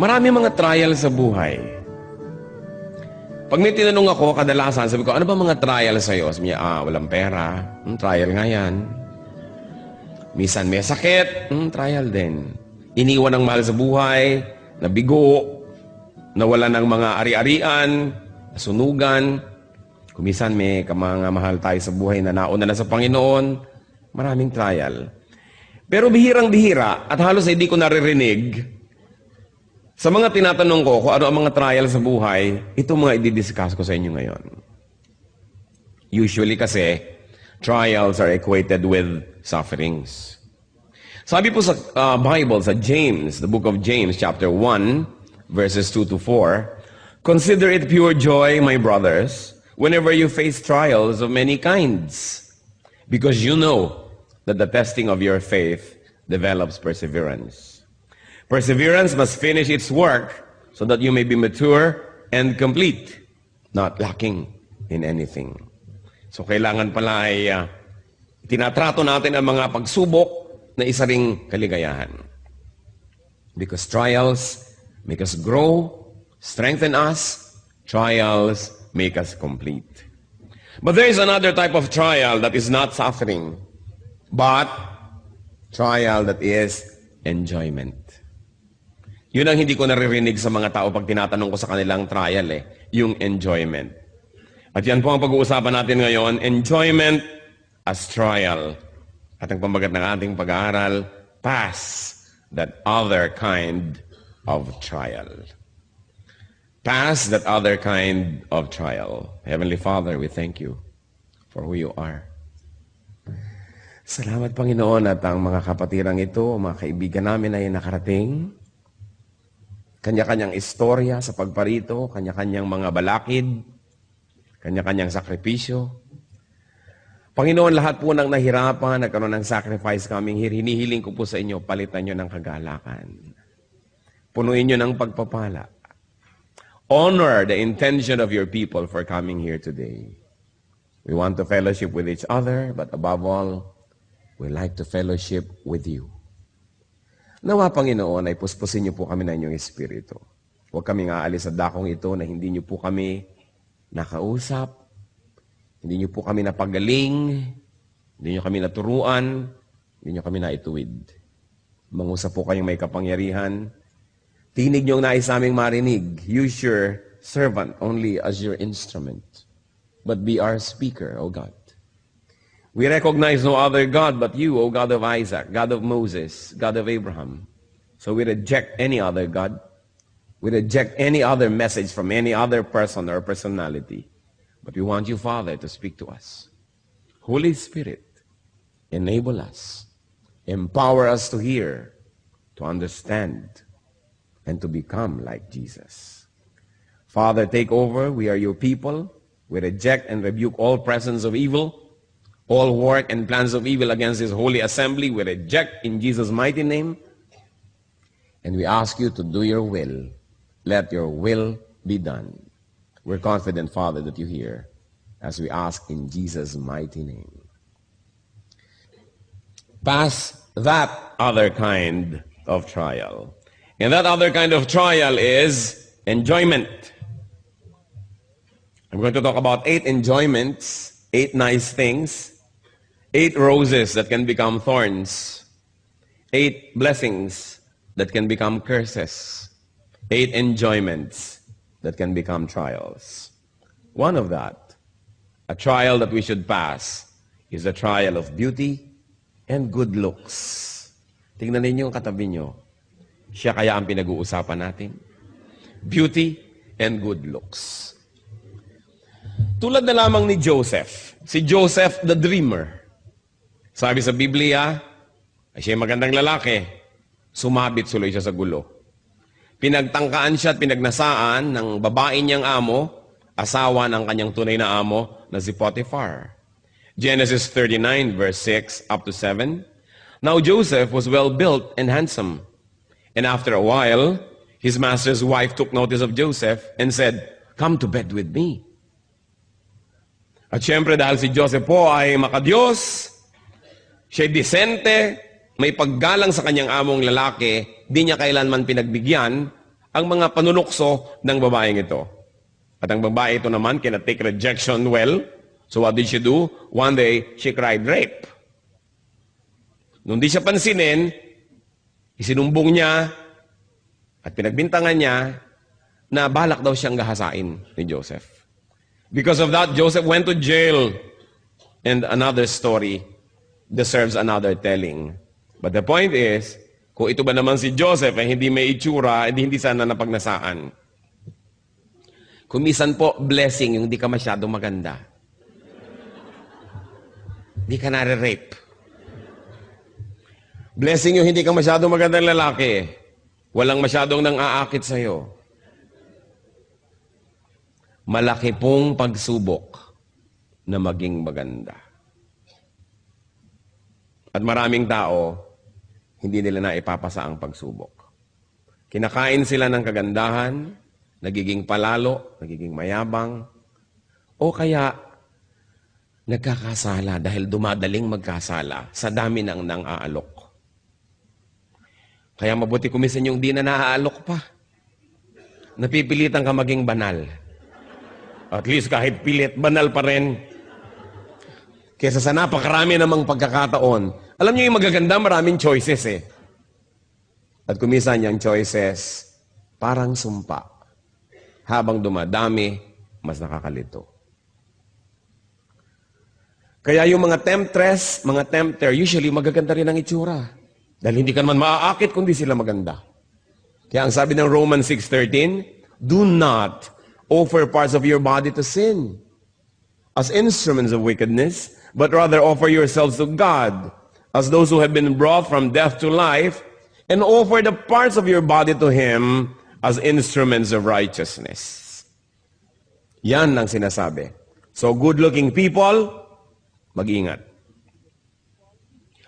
Marami mga trial sa buhay. Pag may tinanong ako, kadalasan, sabi ko, ano ba mga trial sa'yo? Sabi niya, ah, walang pera. Hmm, trial nga yan. Misan may sakit. Hmm, trial din. Iniwan ng mahal sa buhay, nabigo, nawala ng mga ari-arian, nasunugan. Kumisan may mga mahal tayo sa buhay na nauna na sa Panginoon. Maraming trial. Pero bihirang-bihira at halos hindi ko naririnig sa mga tinatanong ko kung ano ang mga trial sa buhay, ito mga i-discuss ko sa inyo ngayon. Usually kasi, trials are equated with sufferings. Sabi po sa uh, Bible, sa James, the book of James, chapter 1, verses 2 to 4, Consider it pure joy, my brothers, whenever you face trials of many kinds, because you know that the testing of your faith develops perseverance. Perseverance must finish its work so that you may be mature and complete, not lacking in anything. So kailangan pala ay uh, tinatrato natin ang mga pagsubok na isa ring kaligayahan. Because trials make us grow, strengthen us, trials make us complete. But there is another type of trial that is not suffering, but trial that is enjoyment. Yun ang hindi ko naririnig sa mga tao pag tinatanong ko sa kanilang trial eh, yung enjoyment. At yan po ang pag-uusapan natin ngayon, enjoyment as trial. At ang pambagat ng ating pag-aaral, pass that other kind of trial. Pass that other kind of trial. Heavenly Father, we thank you for who you are. Salamat Panginoon at ang mga kapatirang ito, mga kaibigan namin ay nakarating kanya-kanyang istorya sa pagparito, kanya-kanyang mga balakid, kanya-kanyang sakripisyo. Panginoon, lahat po ng nahirapan, nagkaroon ng sacrifice kaming hinihiling ko po sa inyo, palitan nyo ng kagalakan. Punuin nyo ng pagpapala. Honor the intention of your people for coming here today. We want to fellowship with each other, but above all, we like to fellowship with you. Nawa, Panginoon, ay puspusin niyo po kami ng inyong Espiritu. Huwag kaming aalis sa dakong ito na hindi niyo po kami nakausap, hindi niyo po kami napagaling, hindi niyo kami naturuan, hindi niyo kami naituwid. Mangusap po kayong may kapangyarihan. Tinig niyo ang nais aming marinig. Use your servant only as your instrument. But be our speaker, O God. We recognize no other God but you, O God of Isaac, God of Moses, God of Abraham. So we reject any other God. We reject any other message from any other person or personality. But we want you, Father, to speak to us. Holy Spirit, enable us. Empower us to hear, to understand, and to become like Jesus. Father, take over. We are your people. We reject and rebuke all presence of evil all work and plans of evil against His holy assembly we reject in Jesus' mighty name. And we ask you to do your will. Let your will be done. We're confident, Father, that you hear as we ask in Jesus' mighty name. Pass that other kind of trial. And that other kind of trial is enjoyment. I'm going to talk about eight enjoyments, eight nice things Eight roses that can become thorns. Eight blessings that can become curses. Eight enjoyments that can become trials. One of that, a trial that we should pass, is a trial of beauty and good looks. Tingnan ninyo yung katabi nyo. Siya kaya ang pinag-uusapan natin. Beauty and good looks. Tulad na lamang ni Joseph. Si Joseph the dreamer. Sabi sa Biblia, ay siya magandang lalaki, sumabit suloy siya sa gulo. Pinagtangkaan siya at pinagnasaan ng babae niyang amo, asawa ng kanyang tunay na amo na si Potiphar. Genesis 39 verse 6 up to 7. Now Joseph was well built and handsome. And after a while, his master's wife took notice of Joseph and said, Come to bed with me. At syempre dahil si Joseph po ay makadiyos, Siya'y disente, may paggalang sa kanyang among lalaki, di niya kailanman pinagbigyan, ang mga panunukso ng babaeng ito. At ang babae ito naman cannot take rejection well. So what did she do? One day, she cried rape. Nung di siya pansinin, isinumbong niya at pinagbintangan niya na balak daw siyang gahasain ni Joseph. Because of that, Joseph went to jail. And another story deserves another telling. But the point is, kung ito ba naman si Joseph ay hindi may itsura, hindi, hindi sana napagnasaan. Kumisan po, blessing yung hindi ka masyadong maganda. Hindi ka nare-rape. Blessing yung hindi ka masyadong magandang lalaki. Walang masyadong nang aakit sa'yo. Malaki pong pagsubok na maging maganda. At maraming tao, hindi nila na ipapasa ang pagsubok. Kinakain sila ng kagandahan, nagiging palalo, nagiging mayabang, o kaya nagkakasala dahil dumadaling magkasala sa dami ng nang aalok. Kaya mabuti kumisan yung di na naaalok pa. Napipilitan ka maging banal. At least kahit pilit, banal pa rin. Kesa sa napakarami namang pagkakataon. Alam niyo yung magaganda, maraming choices eh. At kumisan yung choices, parang sumpa. Habang dumadami, mas nakakalito. Kaya yung mga temptress, mga tempter, usually magaganda rin ang itsura. Dahil hindi ka naman maaakit kundi sila maganda. Kaya ang sabi ng Romans 6.13, Do not offer parts of your body to sin as instruments of wickedness, but rather offer yourselves to God as those who have been brought from death to life, and offer the parts of your body to Him as instruments of righteousness. Yan ang sinasabi. So good-looking people, mag-ingat.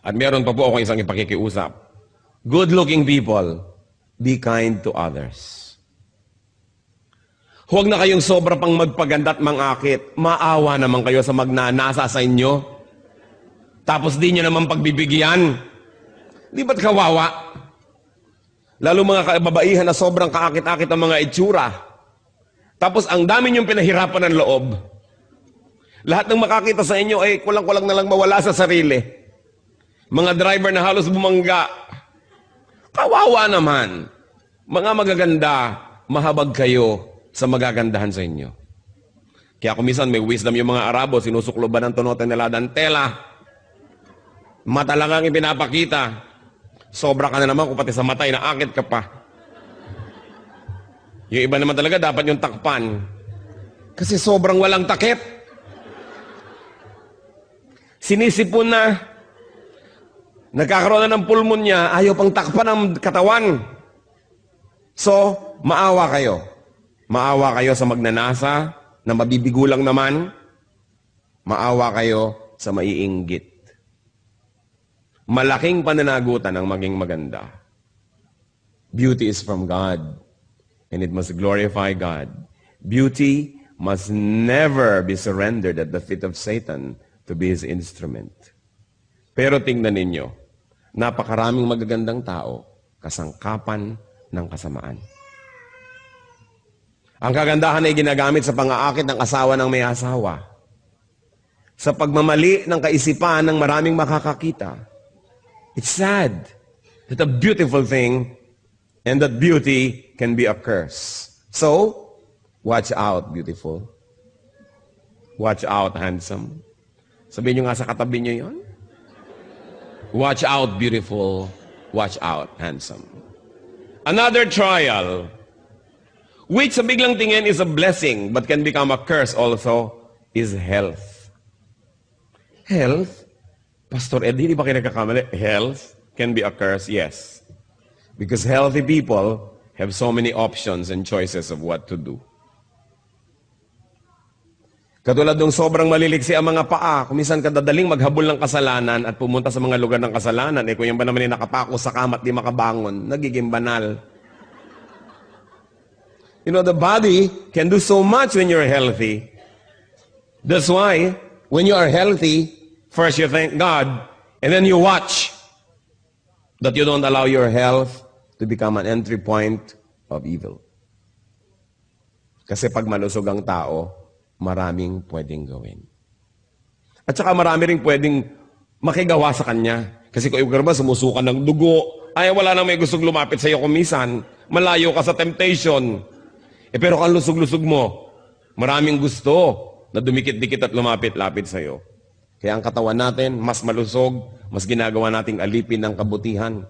At meron pa po ako isang ipakikiusap. Good-looking people, be kind to others. Huwag na kayong sobra pang magpaganda at mangakit. Maawa naman kayo sa magnanasa sa inyo. Tapos di nyo naman pagbibigyan. Di ba't kawawa? Lalo mga kababaihan na sobrang kaakit-akit ang mga itsura. Tapos ang dami niyong pinahirapan ng loob. Lahat ng makakita sa inyo ay kulang-kulang na lang mawala sa sarili. Mga driver na halos bumangga. Kawawa naman. Mga magaganda, mahabag kayo sa magagandahan sa inyo. Kaya kumisan may wisdom yung mga Arabo, sinusukloban ng tunote nila ng tela. Mata lang ang ipinapakita. Sobra ka na naman kung pati sa matay na akit ka pa. Yung iba naman talaga dapat yung takpan. Kasi sobrang walang takip. Sinisipon na. Nagkakaroon na ng pulmonya, ayaw pang takpan ng katawan. So, maawa kayo. Maawa kayo sa magnanasa, na mabibigo lang naman. Maawa kayo sa maiinggit. Malaking pananagutan ang maging maganda. Beauty is from God, and it must glorify God. Beauty must never be surrendered at the feet of Satan to be his instrument. Pero tingnan ninyo, napakaraming magagandang tao, kasangkapan ng kasamaan. Ang kagandahan ay ginagamit sa pang-aakit ng asawa ng may asawa. Sa pagmamali ng kaisipan ng maraming makakakita. It's sad that a beautiful thing and that beauty can be a curse. So, watch out, beautiful. Watch out, handsome. Sabihin nyo nga sa katabi nyo yon. Watch out, beautiful. Watch out, handsome. Another trial, which sa biglang tingin is a blessing but can become a curse also, is health. Health? Pastor Ed, hindi ba kayo nagkakamali? Health can be a curse, yes. Because healthy people have so many options and choices of what to do. Katulad ng sobrang maliliksi ang mga paa, kumisan kadadaling maghabol ng kasalanan at pumunta sa mga lugar ng kasalanan, eh kung yan ba naman yung nakapako sa kamat di makabangon, nagiging banal. You know, the body can do so much when you're healthy. That's why, when you are healthy, first you thank God, and then you watch that you don't allow your health to become an entry point of evil. Kasi pag malusog ang tao, maraming pwedeng gawin. At saka marami rin pwedeng makigawa sa kanya. Kasi kung ikaw ba sumusukan ng dugo, ay wala nang may gustong lumapit sa iyo kumisan. Malayo ka sa temptation. Eh pero kung lusog-lusog mo, maraming gusto na dumikit-dikit at lumapit-lapit sa iyo. Kaya ang katawan natin, mas malusog, mas ginagawa nating alipin ng kabutihan.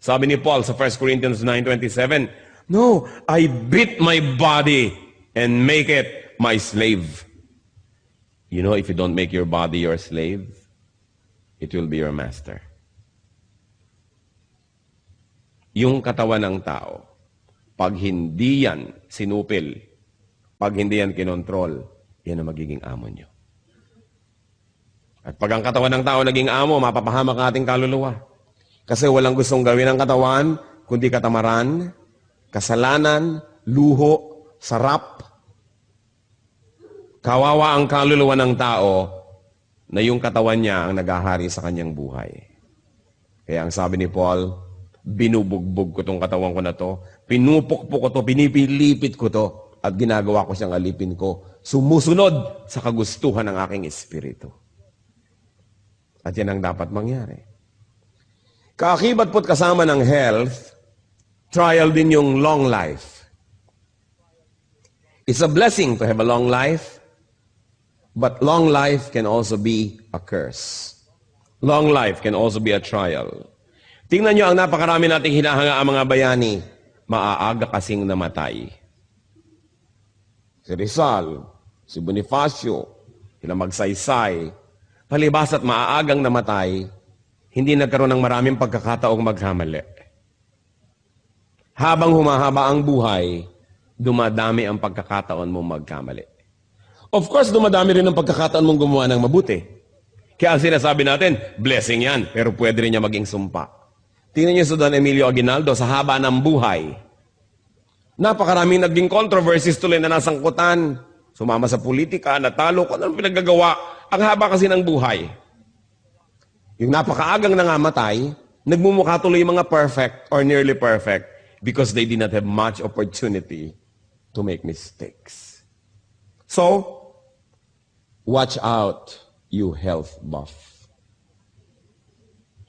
Sabi ni Paul sa 1 Corinthians 9.27, No, I beat my body and make it my slave. You know, if you don't make your body your slave, it will be your master. Yung katawan ng tao, pag hindi yan sinupil, pag hindi yan kinontrol, yan ang magiging amo nyo. At pag ang katawan ng tao naging amo, mapapahamak ang ating kaluluwa. Kasi walang gustong gawin ng katawan, kundi katamaran, kasalanan, luho, sarap. Kawawa ang kaluluwa ng tao na yung katawan niya ang nagahari sa kanyang buhay. Kaya ang sabi ni Paul, binubugbog ko tong katawan ko na to, pinupukpok ko to, pinipilipit ko to, at ginagawa ko siyang alipin ko, sumusunod sa kagustuhan ng aking espiritu. At yan ang dapat mangyari. Kaakibat po't kasama ng health, trial din yung long life. It's a blessing to have a long life, but long life can also be a curse. Long life can also be a trial. Tingnan nyo ang napakarami nating hinahanga ang mga bayani, maaaga kasing namatay. Si Rizal, si Bonifacio, sila magsaysay, palibas at maaagang namatay, hindi nagkaroon ng maraming pagkakataong magkamali. Habang humahaba ang buhay, dumadami ang pagkakataon mong magkamali. Of course, dumadami rin ang pagkakataon mong gumawa ng mabuti. Kaya ang sinasabi natin, blessing yan, pero pwede rin niya maging sumpa. Tingnan niyo sa Don Emilio Aguinaldo, sa haba ng buhay, napakaraming naging controversies tuloy na nasangkutan. Sumama sa politika, natalo, kung anong pinagagawa. Ang haba kasi ng buhay. Yung napakaagang nangamatay, nagmumukha tuloy yung mga perfect or nearly perfect because they did not have much opportunity to make mistakes. So, watch out, you health buff.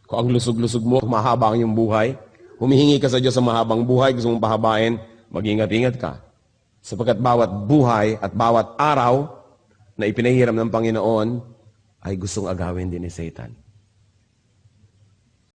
Kung ang lusog-lusog mo, mahaba ang iyong buhay, humihingi ka sa Diyos sa mahabang buhay, gusto mong pahabain, mag-ingat-ingat ka. Sapagkat bawat buhay at bawat araw na ipinahiram ng Panginoon ay gustong agawin din ni Satan.